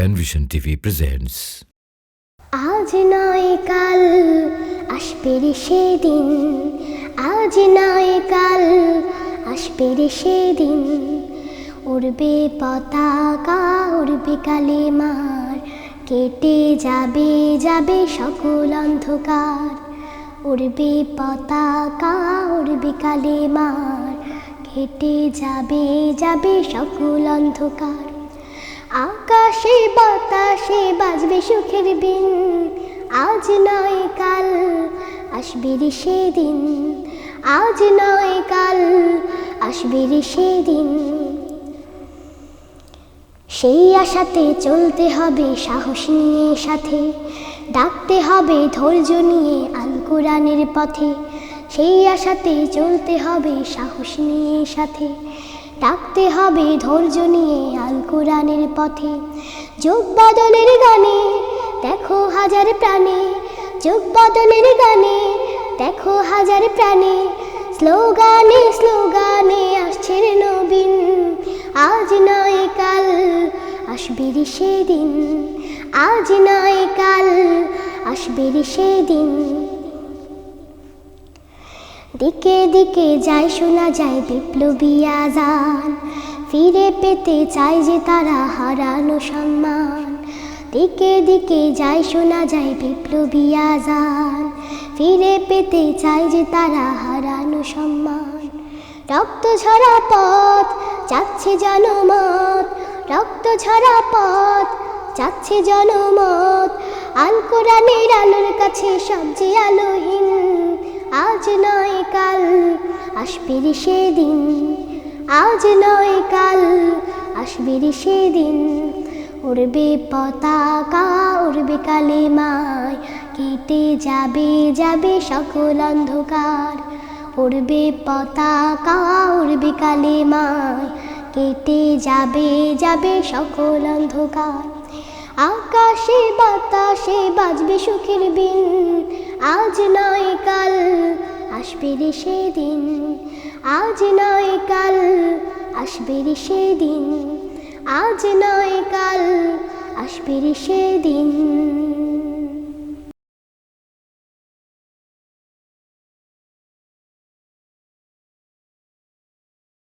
Panvision TV presents আজ নয় কাল আসবে রে সেদিন। আজ নয় কাল আসবে রে সেদিন। উড়বে পতাকা, উড়বে কালে মার কেটে যাবে যাবে সকল অন্ধকার। উড়বে পতাকা, উড়বে কালে মার কেটে যাবে যাবে সকল অন্ধকার। আকাশে বাতাসে বাজবে সুখের বিন আজ নয় কাল আসবে সেদিন। আজ নয় কাল আসবে সেদিন। সেই আশাতে চলতে হবে, সাহস নিয়ে সাথে। ডাকতে হবে, ধৈর্য নিয়ে আল কোরআনের পথে। সেই আশাতে চলতে হবে, সাহস নিয়ে সাথে। ডাকতে হবে, ধৈর্য নিয়ে আল কোরআনের পথে। যোগ বদলের গানে, দেখো হাজার প্রাণে। যোগ বদলের গানে, দেখো হাজার প্রাণে। স্লোগানে স্লোগানে আসছে নবীন, আজ নয় কাল আসবে সেদিন। আজ নয় কাল আসবে সেদিন। দিকে দিকে যায়, শোনা যায় বিপ্লবী আজান। ফিরে পেতে চায় যে তারা হারানো সম্মান। দিকে দিকে যায়, শোনা যায় বিপ্লবী আজান। ফিরে পেতে চায় যে তারা হারানো সম্মান। রক্ত ঝরা পথ যাচ্ছে জনমত। রক্ত ঝরা পথ যাচ্ছে জনমত। আল কোরআনের আলোর কাছে সবচেয়ে আলোহীন। আজ নয় কাল, আসবে সেদিন। আজ নয় কাল, আসবে রে সেদিন। উড়বে পতাকা, উড়বে কালে মায় কেটে যাবে যাবে সকল অন্ধকার। উড়বে পতাকা, উড়বে কালে মায় কেটে যাবে যাবে সকল অন্ধকার। আকাশে বাতাসে বাজবে সুখের বিন, আজ নয় আসবে রে সেদিন, আজ নয় কাল আসবে রে সেদিন, আজ নয় কাল আসবে রে সেদিন।